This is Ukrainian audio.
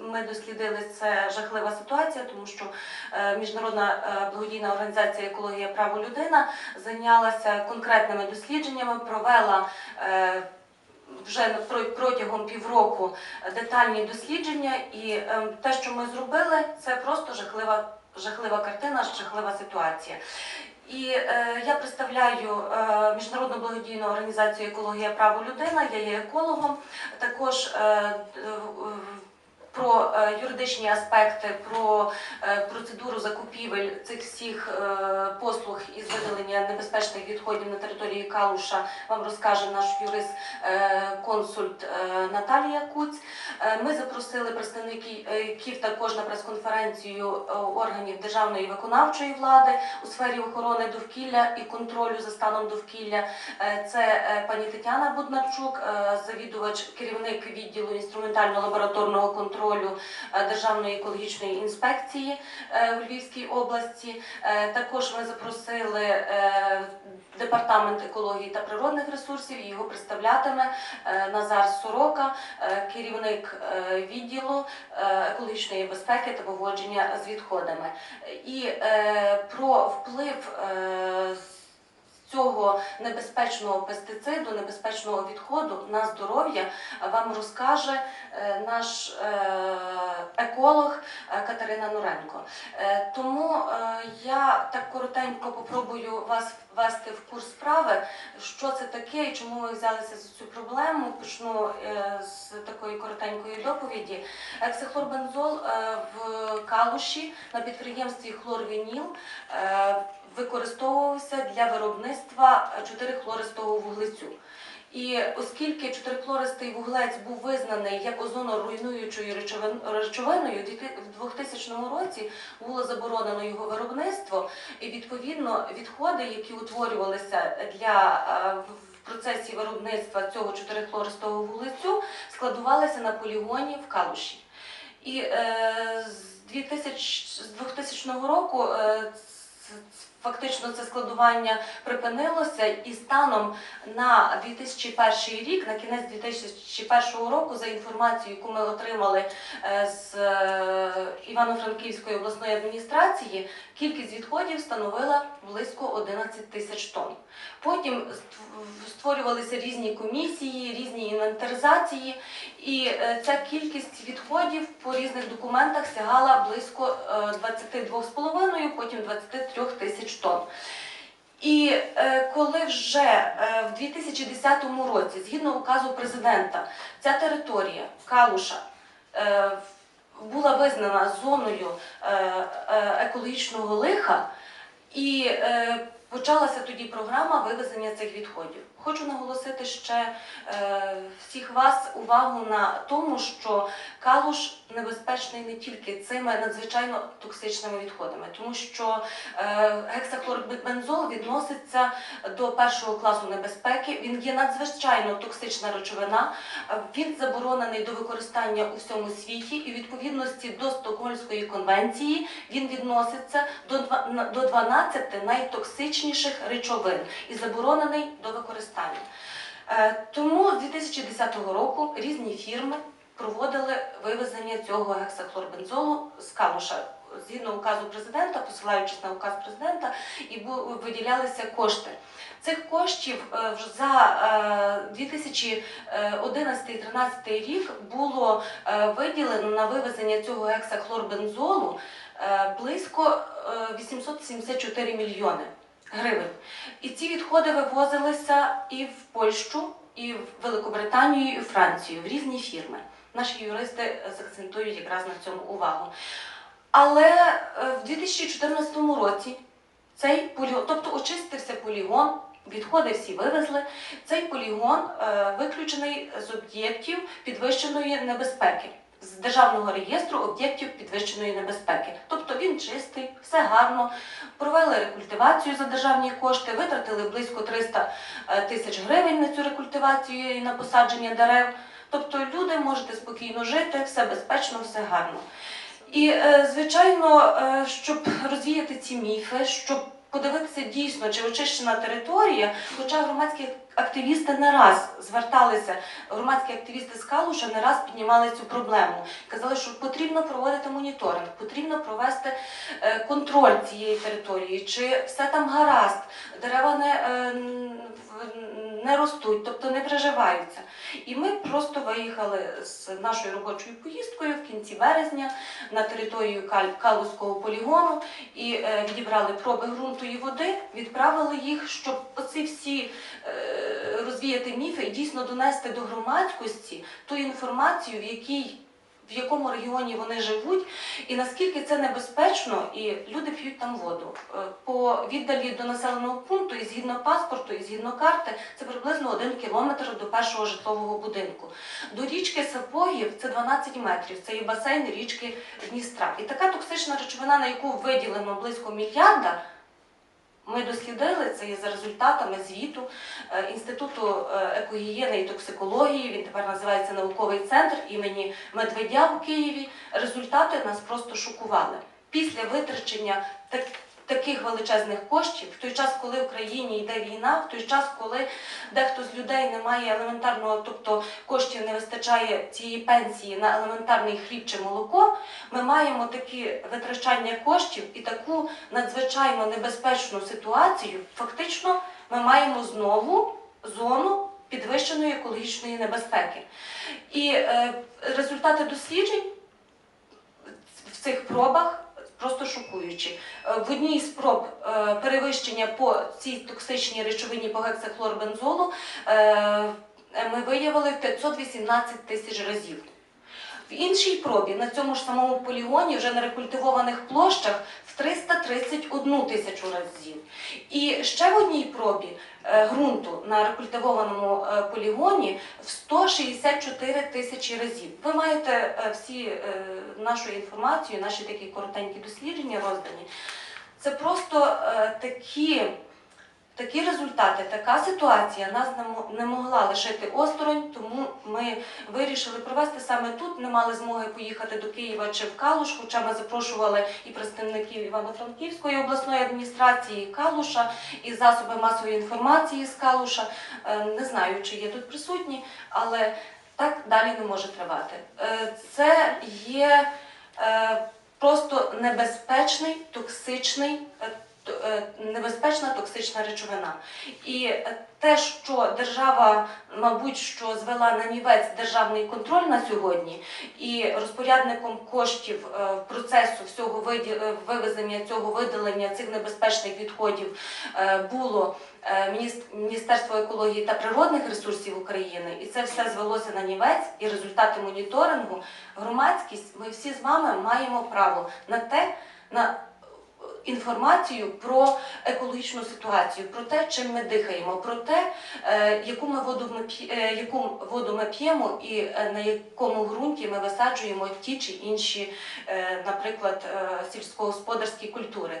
Ми дослідили це жахлива ситуація, тому що е, міжнародна е, благодійна організація Екологія право людина зайнялася конкретними дослідженнями, провела е, вже протягом півроку детальні дослідження, і те, що ми зробили, це просто жахлива, жахлива картина, жахлива ситуація. І я представляю міжнародну благодійну організацію Екологія право людина. Я є екологом. Також в- про е, юридичні аспекти, про е, процедуру закупівель цих всіх е, послуг із видалення небезпечних відходів на території Калуша вам розкаже наш юрист консульт Наталія Куць. Ми запросили представників також на прес-конференцію органів державної виконавчої влади у сфері охорони довкілля і контролю за станом довкілля. Це пані Тетяна Буднарчук, завідувач, керівник відділу інструментально-лабораторного контролю е, Державної екологічної інспекції е, у Львівській області. Е, Також ми запросили департамент екології та природних ресурсів. Його представлятиме Назар Сорока, керівник відділу екологічної безпеки та поводження з відходами. І про вплив цього небезпечного пестициду, небезпечного відходу на здоров'я вам розкаже е, наш е, еколог е, Катерина Нуренко. Тому я так коротенько попробую вас ввести в курс справи, що це таке і чому ми взялися за цю проблему. Почну з такої коротенької доповіді. Ексихлорбензол в Калуші на підприємстві Хлорвініл використовувався для виробництва 4-хлористого вуглецю. І оскільки 4-хлористий вуглець був визнаний як озоноруйнуючою речовин- речовиною, в 2000 році було заборонено його виробництво, і відповідно відходи, які утворювалися для е, в- процесі виробництва цього 4-хлористого вуглецю, складувалися на полігоні в Калуші. І е, з 2000, з 2000 року е, фактично це складування припинилося, і станом на 2001 рік, на кінець 2001 року, за інформацією, яку ми отримали е, з е, Івано-Франківської обласної адміністрації, кількість відходів становила близько 11 тисяч тонн. Потім створювалися різні комісії, різні інвентаризації, і е, ця кількість відходів по різних документах сягала близько е, 22,5, потім 23 тисяч тонн. І е, коли вже е, в 2010 році, згідно указу президента, ця територія Калуша е, була визнана зоною екологічного лиха, і е, почалася тоді програма вивезення цих відходів. Хочу наголосити ще е, всіх вас увагу на тому, що калуш небезпечний не тільки цими надзвичайно токсичними відходами, тому що е, гексахлорбензол відноситься до першого класу небезпеки. Він є надзвичайно токсична речовина. Він заборонений до використання у всьому світі, і відповідності до Стокгольмської конвенції він відноситься до до 12 найтоксичніших речовин і заборонений до використання. Е, Тому з 2010 року різні фірми проводили вивезення цього гексахлорбензолу з калуша. Згідно указу президента, посилаючись на указ президента, і виділялися кошти. Цих коштів е, за е, 2011-2013 рік було е, виділено на вивезення цього гексахлорбензолу е, близько е, 874 мільйони гривень. І ці відходи вивозилися і в Польщу, і в Великобританію, і в Францію, в різні фірми. Наші юристи закцентують якраз на цьому увагу. Але е, в 2014 році цей полігон, тобто очистився полігон, відходи всі вивезли. Цей полігон е, виключений з об'єктів підвищеної небезпеки. З державного реєстру об'єктів підвищеної небезпеки. Тобто він чистий, все гарно. Провели рекультивацію за державні кошти, витратили близько 300 е, тисяч гривень на цю рекультивацію і на посадження дерев. Тобто люди можете спокійно жити, все безпечно, все гарно. І, е, звичайно, е, щоб розвіяти ці міфи, щоб подивитися дійсно, чи очищена територія, хоча громадські активісти не раз зверталися, громадські активісти з Калуша не раз піднімали цю проблему. Казали, що потрібно проводити моніторинг, потрібно провести е, контроль цієї території, чи все там гаразд, дерева не, е, не ростуть, тобто не приживаються. І ми просто виїхали з нашою робочою поїздкою в кінці березня на територію Калузького полігону і е, відібрали проби ґрунту і води, відправили їх, щоб оці всі е, розвіяти міфи і дійсно донести до громадськості ту інформацію, в якій в якому регіоні вони живуть, і наскільки це небезпечно, і люди п'ють там воду. Е, По віддалі до населеного пункту, і згідно паспорту, і згідно карти, це приблизно один кілометр до першого житлового будинку. До річки Сапогів це 12 метрів. Це є басейн річки Дністра. І така токсична речовина, на яку виділено близько мільярда. Ми дослідили це і за результатами звіту е, Інституту е, екогігієни і токсикології. Він тепер називається науковий центр імені Медведя в Києві. Результати нас просто шокували. Після витрачення так- таких величезних коштів, в той час, коли в країні йде війна, в той час, коли дехто з людей не має елементарного, тобто коштів не вистачає цієї пенсії на елементарний хліб чи молоко, ми маємо такі витрачання коштів і таку надзвичайно небезпечну ситуацію. Фактично, ми маємо знову зону підвищеної екологічної небезпеки. І е, результати досліджень в цих пробах просто шокуючі. Е, В одній з проб е, перевищення по цій токсичній речовині по гексахлорбензолу е, ми виявили 518 тисяч разів. В іншій пробі на цьому ж самому полігоні, вже на рекультивованих площах, в 331 тисячу разів. І ще в одній пробі е, ґрунту на рекультивованому е, полігоні в 164 тисячі разів. Ви маєте е, всі нашу інформацію, наші такі коротенькі дослідження роздані. Це просто такі. Такі результати, така ситуація нас не мо- не могла лишити осторонь, тому ми вирішили провести саме тут. Не мали змоги поїхати до Києва чи в Калуш, хоча ми запрошували і представників Івано-Франківської обласної адміністрації, Калуша, і засоби масової інформації з Калуша. Е, Не знаю, чи є тут присутні, але так далі не може тривати. Е, Це є е, просто небезпечний, токсичний. Е, Небезпечна токсична речовина. І е, те, що держава, мабуть, що звела на нівець державний контроль на сьогодні, і розпорядником коштів е, процесу всього вивезення цього видалення цих небезпечних відходів було Міністерство екології та природних ресурсів України, і це все звелося на нівець, і результати моніторингу, громадськість, ми всі з вами маємо право на те, на інформацію про екологічну ситуацію, про те, чим ми дихаємо, про те, е, яку ми воду ми е, яку воду ми п'ємо і е, на якому ґрунті ми висаджуємо ті чи інші, наприклад, сільськогосподарські культури.